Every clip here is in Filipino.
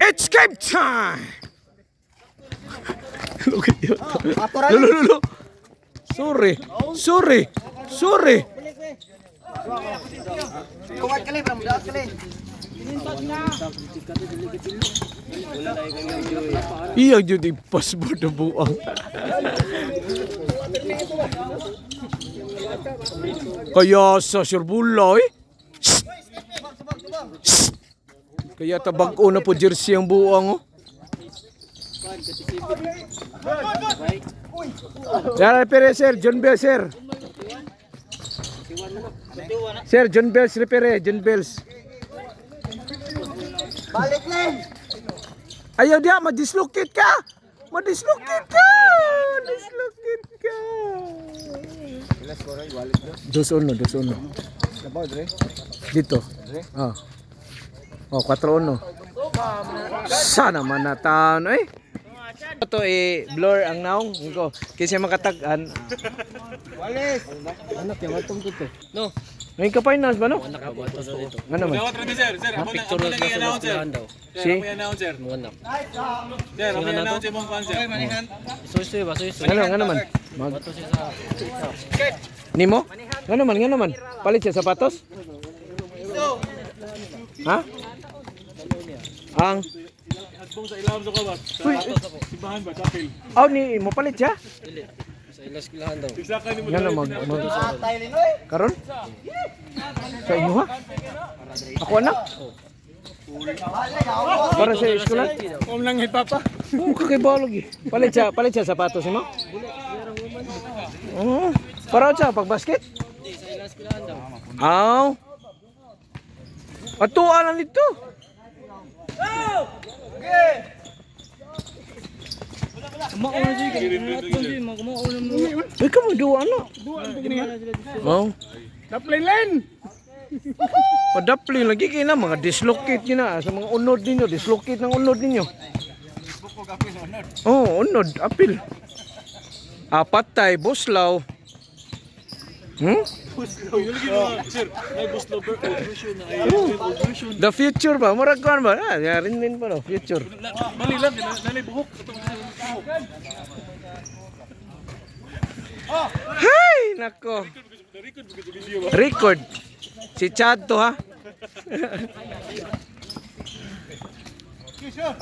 It's game time! Look at you. Lolo, lolo. Sorry. Sorry. Sorry. Kumat kali, bram, dapat kali. Iya jadi pas bodoh buang. Kaya sa Sirbuloy. Kaya tabag-o na po jersey ang buang oh. Yan repere sir, John Bell sir. Sir, John Bells repere, John Bells. Balik, Len. Ayaw dia, madislocate ka! Madislocate ka! Dislocate ka! Dos uno, dos uno. Dito. Oh. Oh, 4-1. Sana manatan eh. Ito eh, blur ang naong. Ko, kasi makatagan. Walis. Anak yung matong dito. No. Ngayon ka finance ba no? Ano naman? Dapat rin sir, sir. Amo na na i-announce sir. Si? Sir, amo i-announce sir. Sir, amo i-announce yung mga fans sir. Ano, nga naman? Mag... Nimo? Nga naman, nga naman. Palit siya sapatos? Ha? Ang... Adbong sa ilawom sa kawas. Uy, Simbahan ba? Chapel. oh, ni mo palit siya? Isaka ni mo. Nga naman, mag... Oy. Karon? Sa inyo ha? Ako anak? Para sa eskwela? Om lang hit papa. Oo, kakaiba lagi. Palit siya, palit siya sapatos mo? Oo. Para siya pag basket? Aw. Ato alam nito. Ay, kamu dua anak. Mau. Daplay len. Padapli lagi kina mga dislocate na sa mga unod ninyo, dislocate ng unod ninyo. Oh, unod, apil. Apat tay, buslaw. Hmm? Sir, may bus lover version na ay version. The future ba? Murag kuan ba? Ah, yarin din pa no, future. Bali lang, nalay buhok. Hay, nako. Record. Si Chad to ha.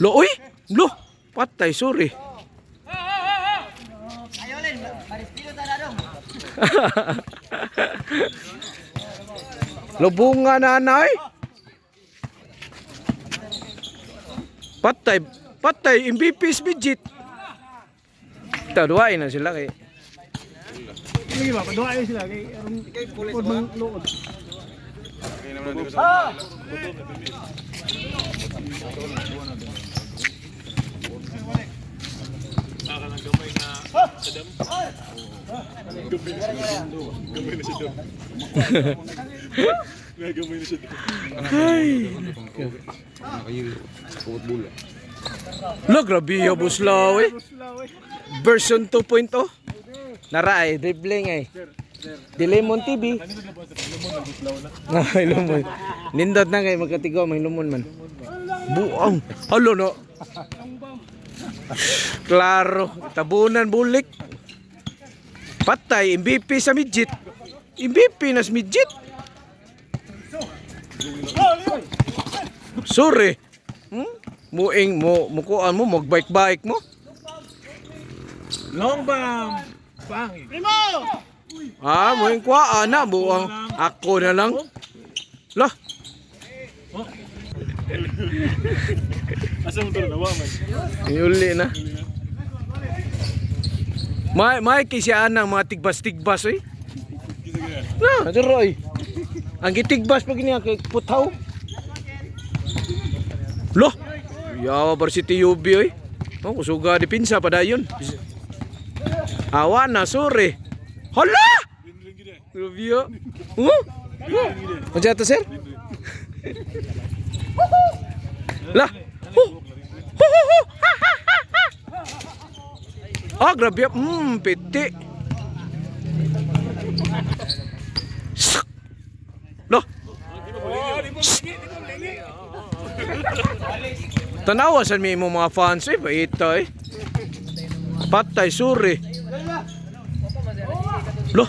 Lo, uy! Lo! Patay, sorry. Lubunga nanay. Patay, patay, MVP Smidget. Taduain na sila kay. Sige ba, paduain sila kay aron pod mang luod. Nagamay na siya. Lo, grabe yung buslaw eh. Version 2.0. Nara eh, dribbling eh. Di Lemon TV. Na, lumon. Nindot na kay magkatigaw, may lumon man. Buang. Halo no. Klaro. Tabunan bulik. Patay, MVP sa midget. MVP na sa midget. Sorry. Hmm? Muing mo, mukuan mo, magbike-bike mo. Long bomb. Pangit. Ah, muing kwa ana buang ako na lang. Lah, Asa mo to nawa man? yuli na. May may kisya anang mga tigbas-tigbas oy. Na, dero oy. Ang gitigbas pag niya kay putaw. Loh. Yawa bar si TUB oy. Oh, kusuga di pinsa pa dayon. Awa na sore. Hala! Rubio. Huh? Macam tu sir? lah. Huh. Huh, huh, huh. Ha, ha, ha, ha. Ah, grabe. Hmm, piti. Loh. Tanawa sa mo mga fans eh, baita eh. Patay, suri. Lo.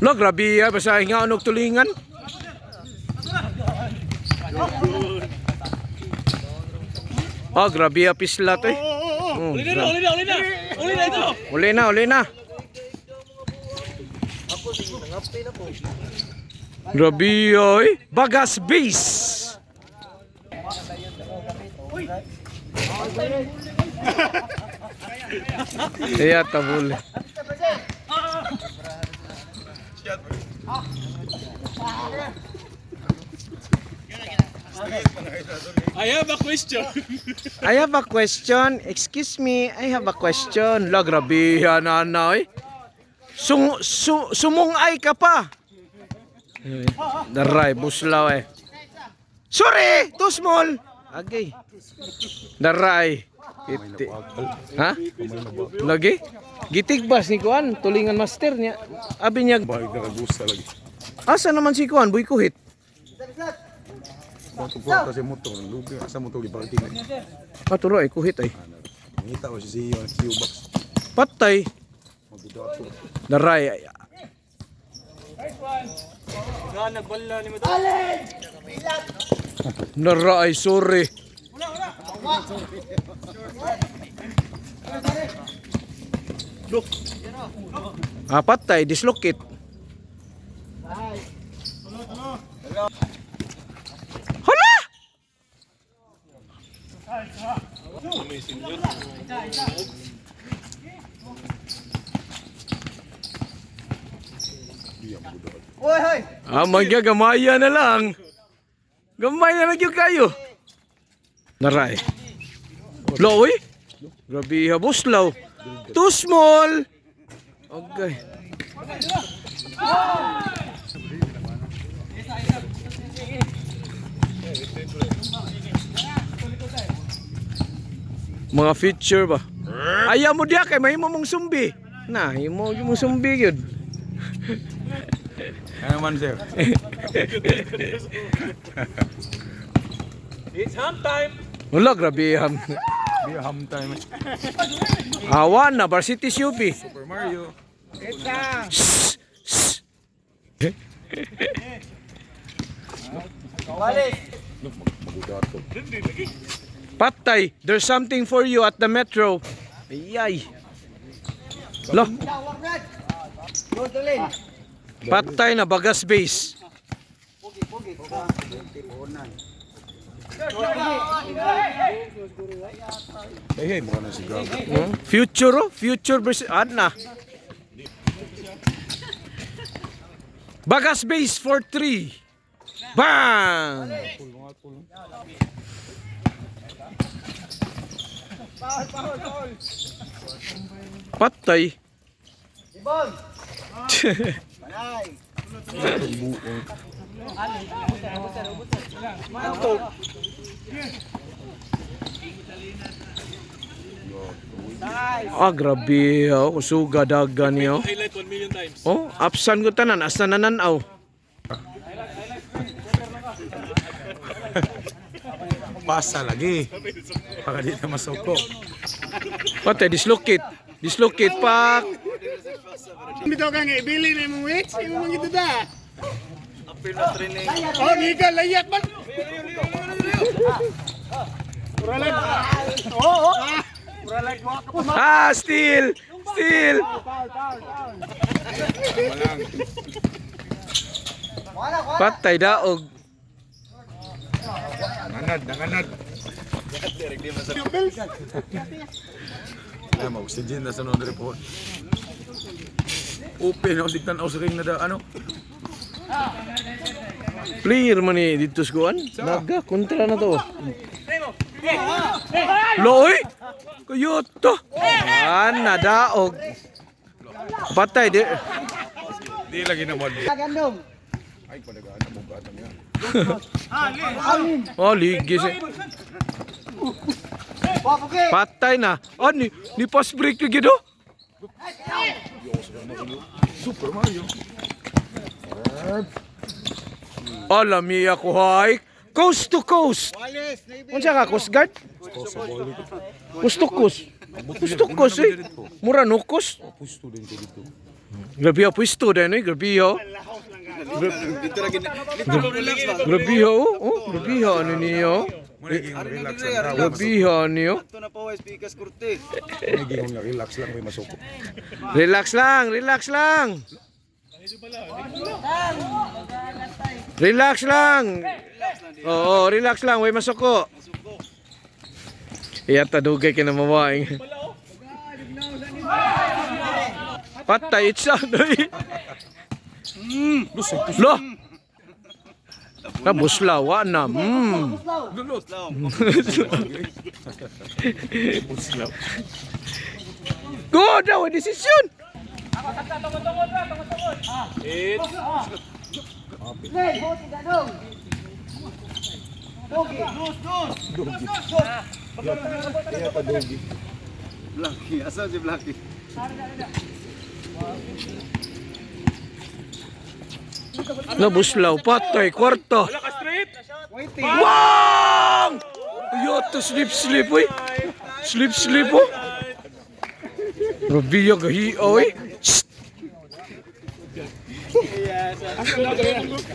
Lo, grabe ya, basta nga anog tulingan. Oh, grabe ya pislat eh. Oh, Uli na, uli na, uli na. Uli na ito. Uli na, uli na. Grabe oy. Bagas base. Iya tabul. I have a question. I have a question. Excuse me, I have a question. La, grabe yan, nanay. Sung, su, sumungay ka pa. Daray, buslaw eh. Sorry, too small. Agay. Daray. Iti. Ha? Lagi? Gitigbas ni Kuan, tulingan master niya. Abi niya, Bahay na lagi. asa naman si Kuan, buy kuhit. Kung kuha kasi motor, lubi asa motor di parking na. Aturo ay kuhit ay. Ngita ko si CEO, CEO box. Patay. Magbidato. Daray. ay- Naray, sorry. Ah, patay, dislocate. Hala! Hoy, hoy. Ah, magagamaya na lang. Gamay na yung kayo. Naray. Low eh. Grabe habos law. Too small. Okay. Mga feature ba? Ayaw mo diya kay mahimo mong sumbi. Na, himo mong sumbi yun. Ano man sir? It's ham time. Wala, grabe ham. Di ham time. Awan na, Varsity UP. Super Mario. Walis. Magbidato. Patay, there's something for you at the metro. Ayay. Lo, patay na bagas base. Hey, hey, mukha na si Grab. Hmm? Future oh, future versus na. Bagas base for 3. Bang! Patay. Ibon. Panay. Ah, grabe. Oh, usuga dagan niyo. Highlight 1 million times. Oh, apsan ko tanan, asa nananaw. Pasa lagi. Baka di na masoko. Patay, dislocate. Dislocate pak. Bitaw ka nga, ibili na mong weights, imo mong ito da. Oh, giga, layat man. Muralag. Oo, oo. Muralag mo ako. Ah, still. Still. Patay daog. Nanganad, nanganad. Kaya mag-oxygen na sa non report. Open ako sigtan ako sa ring na da, ano? Player man ni dito sa kuan. Naga, kontra na to. Loy! Kuyot to. Ana daog. Patay di. Di lagi na mod. Gandong. Ay, palagaan na mong bata niya. Oh, ligis. eh. Patay na. Oh, ni, ni pass break yung gido. Super Mario. Alam niya ko hay. Coast to coast. Unsa ka coast guard? Coast to coast. Coast to coast eh. Mura no coast. Grabe pwesto din eh. Grabe ho. Ho. Oh, grabe ho. Ano niyo? Grabe ho niyo. Ito na relax lang may masuko. Relax lang, relax lang. Relax lang. Oo, relax lang. Way masuko. Iya tadugay ka na mawaing. Patay itsa doy. Lo. Nabuslawa na. Mm. Go daw desisyon. Blackie, asa si Blackie? Nabuslaw patay kwarta. Wang! Yoto slip slip oy. Slip slip oh. Robiyo gahi oy. Shh!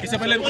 Isa pa lang